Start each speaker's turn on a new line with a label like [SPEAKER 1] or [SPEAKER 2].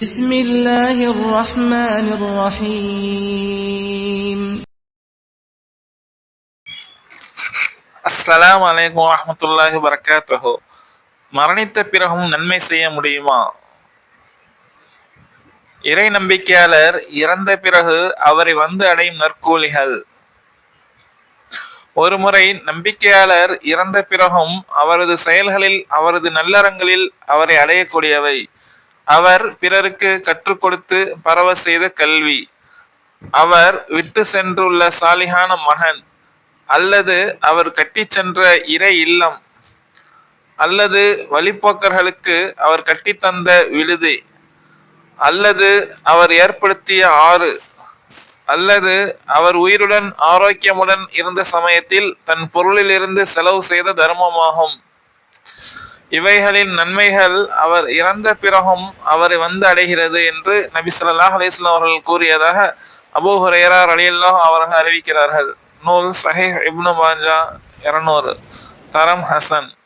[SPEAKER 1] بسم الله الرحمن الرحيم
[SPEAKER 2] அஸ்ஸலாமு அலைக்கும் வரஹ்மத்துல்லாஹி வரகாத்துஹு மரணித்த பிறகும் நன்மை செய்ய முடியுமா இறை நம்பிக்கையாளர் இறந்த பிறகு அவரை வந்து அடையும் நற்கூலிகள் ஒருமுறை நம்பிக்கையாளர் இறந்த பிறகும் அவரது செயல்களில் அவரது நல்லறங்களில் அவரை அடையக்கூடியவை அவர் பிறருக்கு கற்றுக் கொடுத்து பரவ செய்த கல்வி. அவர் விட்டு சென்றுள்ள சாலிகான மகன் அல்லது அவர் கட்டிச் சென்ற இறை இல்லம் அல்லது வழிப்போக்கர்களுக்கு அவர் கட்டித்தந்த விடுதி அல்லது அவர் ஏற்படுத்திய ஆறு அல்லது அவர் உயிருடன் ஆரோக்கியமுடன் இருந்த சமயத்தில் தன் பொருளிலிருந்து செலவு செய்த தர்மமாகும். இவைகளின் நன்மைகள் அவர் இறந்த பிறகும் அவரை வந்து அடைகிறது என்று நபி சொல்லாஹ் அலிஸ்லாம் அவர்கள் கூறியதாக அபூ ஹுரைரா ரலியல்லாஹு அவர்கள் அறிவிக்கிறார்கள். நூல் சஹீஹ் இப்னு மாஜா இருநூறு. தரம் ஹசன்.